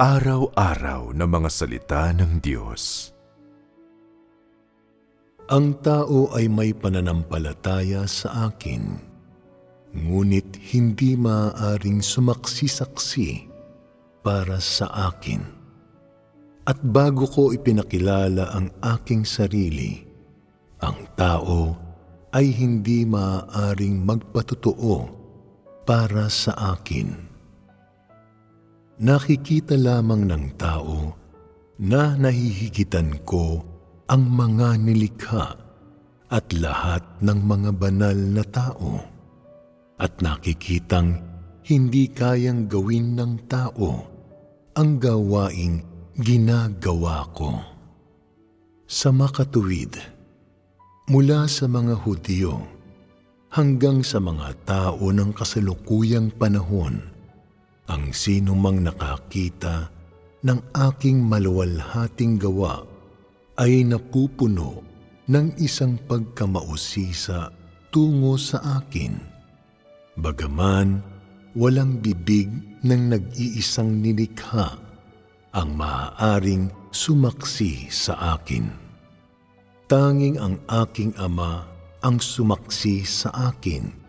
Pang-araw-araw na mga salita ng Diyos. Ang tao ay may pananampalataya sa akin, ngunit hindi maaaring sumaksi-saksi para sa akin. At bago ko ipinakilala ang aking sarili, ang tao ay hindi maaaring magpatotoo para sa akin nakikita lamang ng tao na nahihigitan ko ang mga nilikha at lahat ng mga banal na tao at nakikitang hindi kayang gawin ng tao ang gawaing ginagawa ko. Sa makatuwid, mula sa mga Hudyo hanggang sa mga tao ng kasalukuyang panahon, ang sino mang nakakita ng aking maluwalhating gawa ay napupuno ng isang pagkamausisa tungo sa akin. Bagaman walang bibig ng nag-iisang nilikha ang maaaring sumaksi sa akin. Tanging ang aking ama ang sumaksi sa akin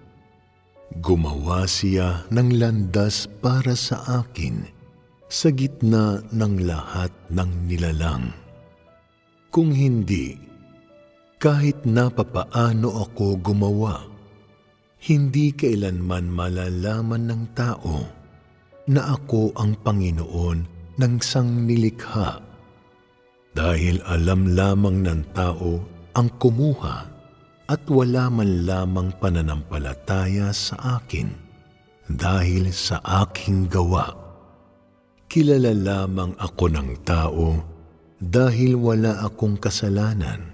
Gumawa siya ng landas para sa akin sa gitna ng lahat ng nilalang. Kung hindi, kahit napapaano ako gumawa, hindi kailanman malalaman ng tao na ako ang Panginoon ng sangnilikha dahil alam lamang ng tao ang kumuha at wala man lamang pananampalataya sa akin dahil sa aking gawa. Kilala lamang ako ng tao dahil wala akong kasalanan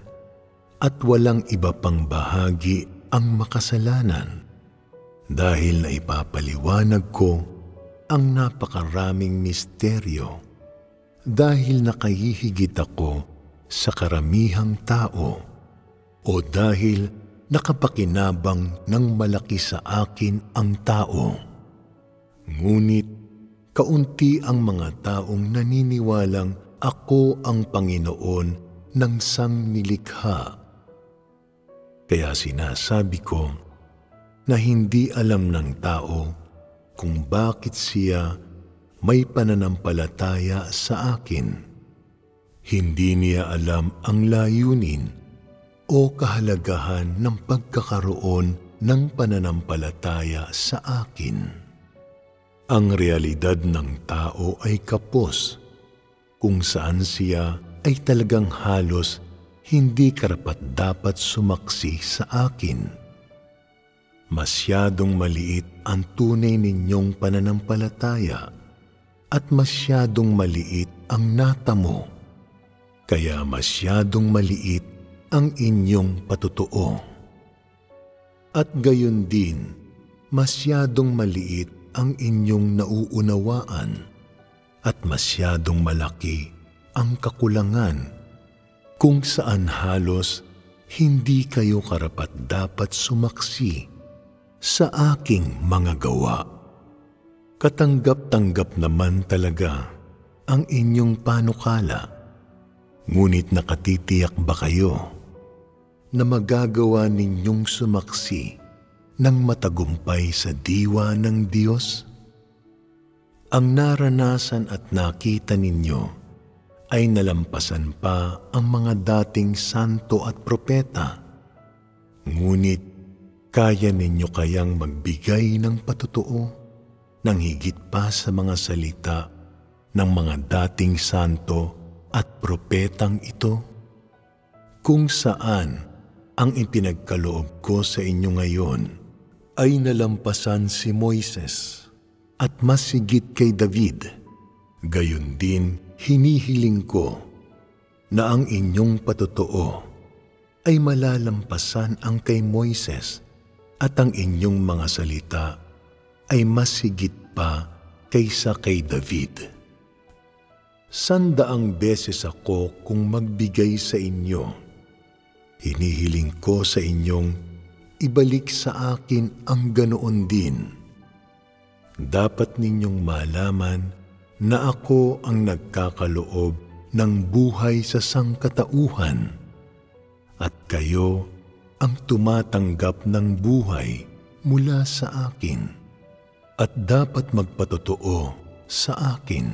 at walang iba pang bahagi ang makasalanan dahil na ipapaliwanag ko ang napakaraming misteryo dahil nakahihigit ako sa karamihang tao o dahil nakapakinabang ng malaki sa akin ang tao. Ngunit kaunti ang mga taong naniniwalang ako ang Panginoon ng sangnilikha. Kaya sinasabi ko na hindi alam ng tao kung bakit siya may pananampalataya sa akin. Hindi niya alam ang layunin o kahalagahan ng pagkakaroon ng pananampalataya sa akin. Ang realidad ng tao ay kapos kung saan siya ay talagang halos hindi karapat dapat sumaksi sa akin. Masyadong maliit ang tunay ninyong pananampalataya at masyadong maliit ang natamo. Kaya masyadong maliit ang inyong patutuo. At gayon din, masyadong maliit ang inyong nauunawaan at masyadong malaki ang kakulangan kung saan halos hindi kayo karapat dapat sumaksi sa aking mga gawa. Katanggap-tanggap naman talaga ang inyong panukala, ngunit nakatitiyak ba kayo na magagawa ninyong sumaksi ng matagumpay sa diwa ng Diyos? Ang naranasan at nakita ninyo ay nalampasan pa ang mga dating santo at propeta. Ngunit kaya ninyo kayang magbigay ng patutuo ng higit pa sa mga salita ng mga dating santo at propetang ito? Kung saan ang ipinagkaloob ko sa inyo ngayon ay nalampasan si Moises at mas higit kay David. Gayon din hinihiling ko na ang inyong patotoo ay malalampasan ang kay Moises at ang inyong mga salita ay mas higit pa kaysa kay David. Sandaang beses ako kung magbigay sa inyo Hinihiling ko sa inyong ibalik sa akin ang ganoon din. Dapat ninyong malaman na ako ang nagkakaloob ng buhay sa sangkatauhan at kayo ang tumatanggap ng buhay mula sa akin at dapat magpatotoo sa akin.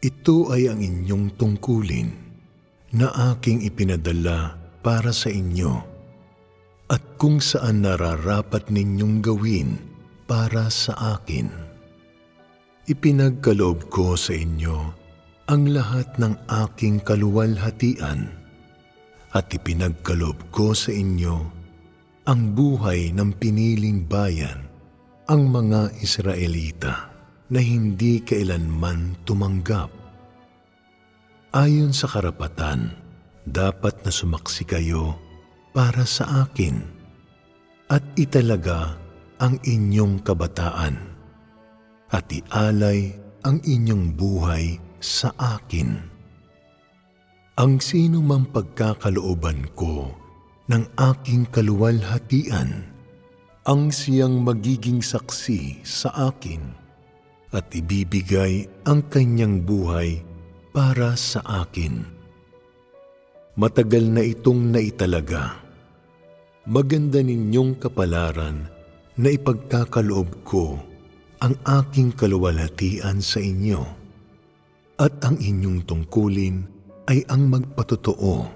Ito ay ang inyong tungkulin na aking ipinadala para sa inyo at kung saan nararapat ninyong gawin para sa akin. Ipinagkaloob ko sa inyo ang lahat ng aking kaluwalhatian at ipinagkaloob ko sa inyo ang buhay ng piniling bayan, ang mga Israelita na hindi kailanman tumanggap. Ayon sa karapatan, dapat na sumaksi kayo para sa akin at italaga ang inyong kabataan at ialay ang inyong buhay sa akin. Ang sino mang pagkakalooban ko ng aking kaluwalhatian, ang siyang magiging saksi sa akin at ibibigay ang kanyang buhay para sa akin. Matagal na itong naitalaga. Maganda ninyong kapalaran na ipagkakaloob ko ang aking kaluwalhatian sa inyo at ang inyong tungkulin ay ang magpatotoo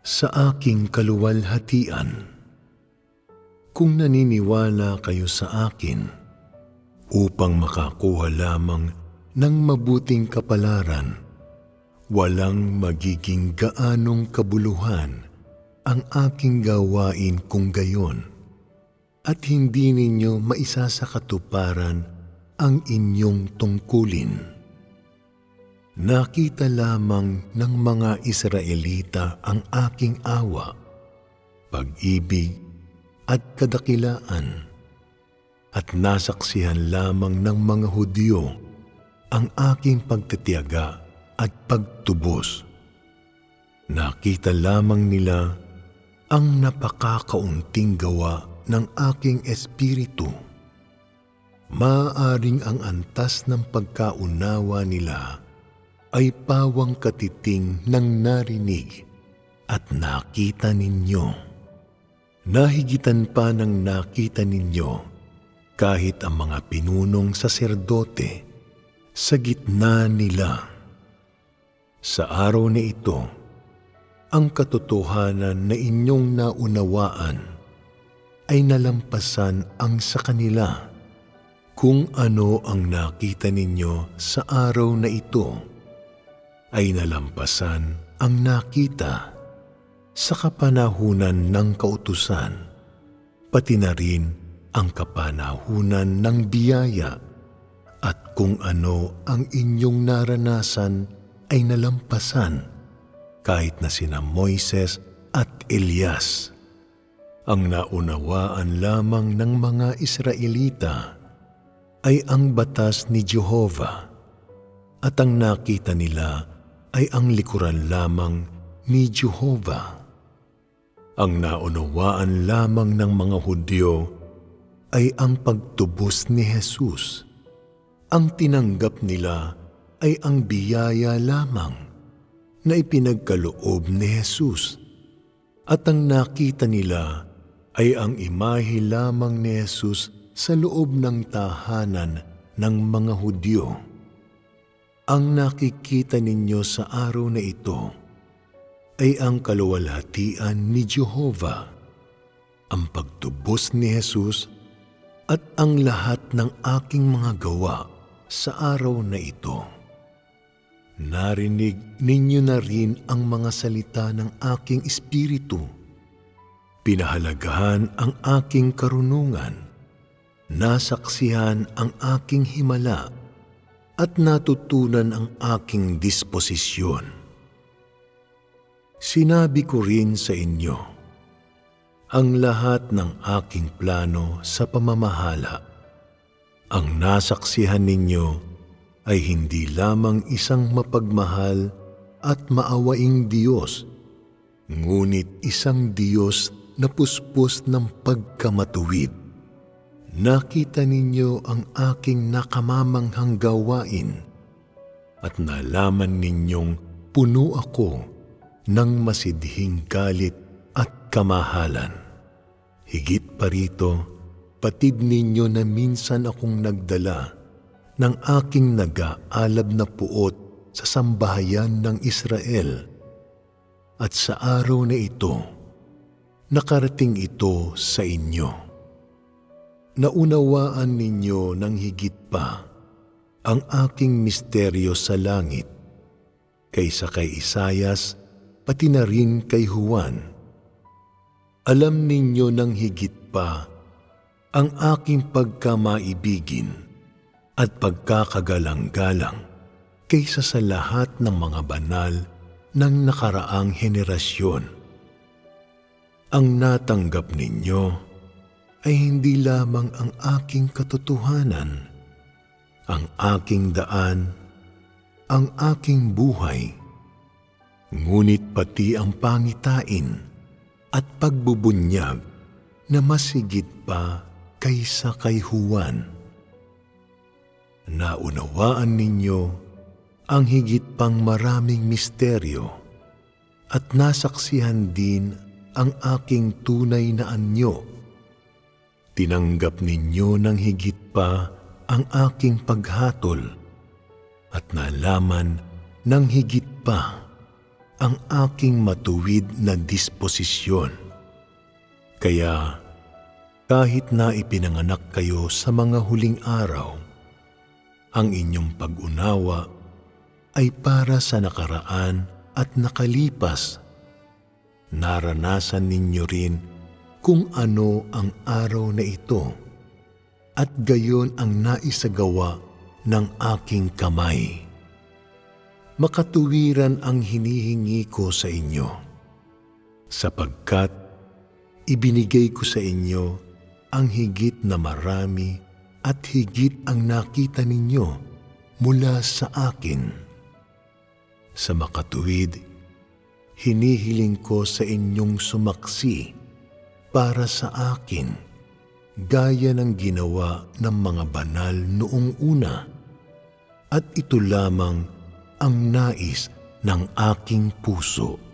sa aking kaluwalhatian. Kung naniniwala kayo sa akin upang makakuha lamang ng mabuting kapalaran, walang magiging gaanong kabuluhan ang aking gawain kung gayon. At hindi ninyo maisa sa katuparan ang inyong tungkulin. Nakita lamang ng mga Israelita ang aking awa, pag-ibig at kadakilaan. At nasaksihan lamang ng mga Hudyo ang aking pagtitiyaga at pagtubos. Nakita lamang nila ang napakakaunting gawa ng aking espiritu. Maaring ang antas ng pagkaunawa nila ay pawang katiting ng narinig at nakita ninyo. Nahigitan pa ng nakita ninyo kahit ang mga pinunong saserdote sa gitna nila. Sa araw na ito, ang katotohanan na inyong naunawaan ay nalampasan ang sa kanila. Kung ano ang nakita ninyo sa araw na ito ay nalampasan ang nakita sa kapanahunan ng kautusan, pati na rin ang kapanahunan ng biyaya at kung ano ang inyong naranasan ay nalampasan kahit na sina Moises at Elias. Ang naunawaan lamang ng mga Israelita ay ang batas ni Jehovah at ang nakita nila ay ang likuran lamang ni Jehovah. Ang naunawaan lamang ng mga Hudyo ay ang pagtubos ni Jesus. Ang tinanggap nila ay ang biyaya lamang na ipinagkaloob ni Jesus. At ang nakita nila ay ang imahe lamang ni Jesus sa loob ng tahanan ng mga Hudyo. Ang nakikita ninyo sa araw na ito ay ang kaluwalhatian ni Jehovah, ang pagtubos ni Jesus at ang lahat ng aking mga gawa sa araw na ito. Narinig ninyo na rin ang mga salita ng aking espiritu. Pinahalagahan ang aking karunungan. Nasaksihan ang aking himala at natutunan ang aking disposisyon. Sinabi ko rin sa inyo, ang lahat ng aking plano sa pamamahala. Ang nasaksihan ninyo ay hindi lamang isang mapagmahal at maawaing Diyos, ngunit isang Diyos na puspos ng pagkamatuwid Nakita ninyo ang aking nakamamanghang gawain at nalaman ninyong puno ako ng masidhing galit at kamahalan. Higit pa rito, patid ninyo na minsan akong nagdala ng aking nag-aalab na puot sa sambahayan ng Israel. At sa araw na ito, nakarating ito sa inyo. Naunawaan ninyo ng higit pa ang aking misteryo sa langit kaysa kay Isayas pati na rin kay Juan. Alam ninyo ng higit pa ang aking pagkamaibigin at pagkakagalang-galang kaysa sa lahat ng mga banal ng nakaraang henerasyon. Ang natanggap ninyo ay hindi lamang ang aking katotohanan, ang aking daan, ang aking buhay, ngunit pati ang pangitain at pagbubunyag na masigit pa kaysa kay Juan. Naunawaan ninyo ang higit pang maraming misteryo at nasaksihan din ang aking tunay na anyo. Tinanggap ninyo ng higit pa ang aking paghatol at nalaman ng higit pa ang aking matuwid na disposisyon. Kaya kahit na ipinanganak kayo sa mga huling araw, ang inyong pag-unawa ay para sa nakaraan at nakalipas. Naranasan ninyo rin kung ano ang araw na ito at gayon ang naisagawa ng aking kamay. Makatuwiran ang hinihingi ko sa inyo, sapagkat ibinigay ko sa inyo ang higit na marami at higit ang nakita ninyo mula sa akin. Sa makatuwid, hinihiling ko sa inyong sumaksi para sa akin, gaya ng ginawa ng mga banal noong una. At ito lamang ang nais ng aking puso.